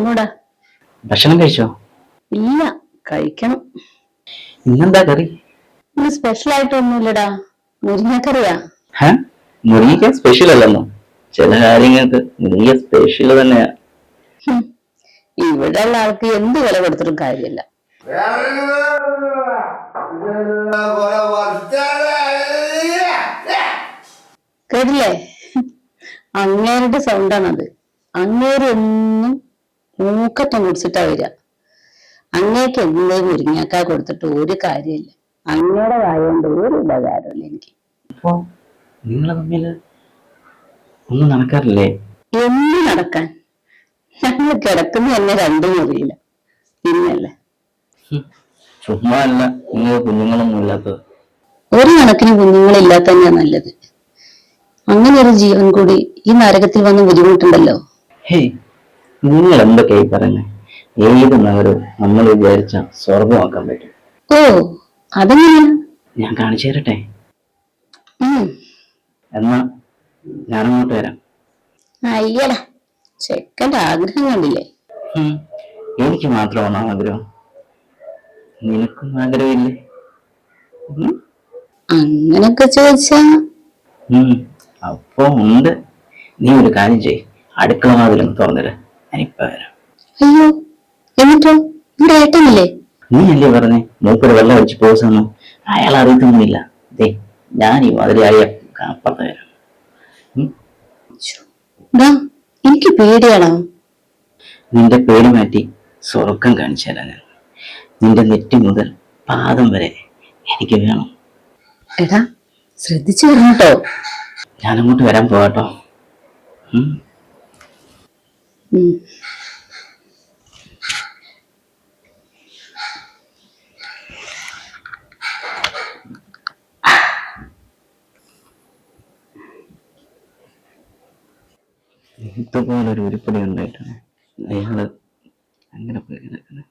വന്നൂടാ. ഭക്ഷണം കഴിച്ചോ? ഇല്ല കഴിക്കണം. ഇന്നെന്താ കറി? ഇന്ന് സ്പെഷ്യൽ ആയിട്ടൊന്നുമില്ലടാ. മുരിങ്ങക്കറിയാ. ഹ? മുരിങ്ങ സ്പെഷ്യൽ അല്ലെന്നോ? ചില കാര്യങ്ങൾക്ക് മുരിങ്ങ സ്പെഷ്യൽ തന്നെയാ. ഇവിടെ ഉള്ള ആൾക്ക് എന്ത് വില കൊടുത്തിട്ടും കാര്യമില്ല. കേട്ടില്ലേ? അങ്ങേരുടെ സൗണ്ടാണത് അങ്ങേര് എന്നും മൂക്കറ്റം കുടിച്ചിട്ടാ വരിക. അങ്ങേക്ക് എന്തേ മുരിങ്ങാക്ക കൊടുത്തിട്ട് ഒരു കാര്യമില്ല. അങ്ങയുടെ കാര്യമുണ്ട് ഒരു ഉപകാരമില്ല എനിക്ക്. അപ്പോ നിങ്ങൾ തമ്മിൽ ഒന്നും നടക്കാറില്ലേ? എന്ത് നടക്കാൻ. ഞങ്ങൾ കിടക്കുന്ന തന്നെ രണ്ടു മുറിയില്ല പിന്നല്ലേ. ചുമ്മാ അല്ല നിങ്ങൾ കുഞ്ഞുങ്ങളൊന്നും ഇല്ലാത്തത്. ഒരു കണക്കിന് കുഞ്ഞുങ്ങളില്ലാത്ത തന്നെയാ നല്ലത്. അങ്ങനെ ഒരു ജീവൻ കൂടി ഈ നരകത്തിൽ വന്ന് ബുദ്ധിമുട്ടുണ്ടല്ലോ. ഹേയ് നിങ്ങൾ എന്തൊക്കെയായി പറയുന്നത് ഏത് നഗരവും നമ്മൾ വിചാരിച്ച സ്വർഗമാക്കാൻ പറ്റും? ഓ അതെങ്ങനെയാ ഞാൻ കാണിച്ചു തരട്ടെ? എന്നാ ഞാൻ ഞാനങ്ങോട്ട് വരാം. അയ്യടാ ചെക്കന്റെ ആഗ്രഹം കണ്ടില്ലേ. എനിക്ക് മാത്രമാണ് ആഗ്രഹം? നിനക്കും ആഗ്രഹമില്ലേ? അങ്ങനൊക്കെ ചോദിച്ചാ. അപ്പൊ ഉണ്ട്. നീ ഒരു കാര്യം ചെയ് അടുക്കള വാതിലൊന്ന് തുറന്നിട്ട് ഞാനിപ്പ വരാം. അയ്യോ എന്നിട്ടോ? ഇവിടെ ഏട്ടനില്ലേ? നീ അല്ലേ പറഞ്ഞേ? മൂപ്പര് വെള്ളം അടിച്ച് പോസെന്നു അയാൾ അറിയത്തൊന്നുമില്ല. ദേ ഞാൻ ഈ വാതിലായ അപ്പുറത്ത് വരാം? എനിക്ക് പേടിയാണോ? നിന്റെ പേര് മാറ്റി സ്വർഗം കാണിച്ചു തരാം ഞാൻ. നിന്റെ നെറ്റി മുതൽ പാദം വരെ എനിക്ക് വേണം. എടാ ശ്രദ്ധിച്ചു വരണം ഞാൻ അങ്ങോട്ട് വരാൻ പോവാട്ടോ ഉം. ഉം. ഇതുപോലെ ഒരു ഉരുപ്പടി ഉണ്ടായിട്ടാണ് അയാൾ അങ്ങനെ പോയി കിടക്കുന്നത്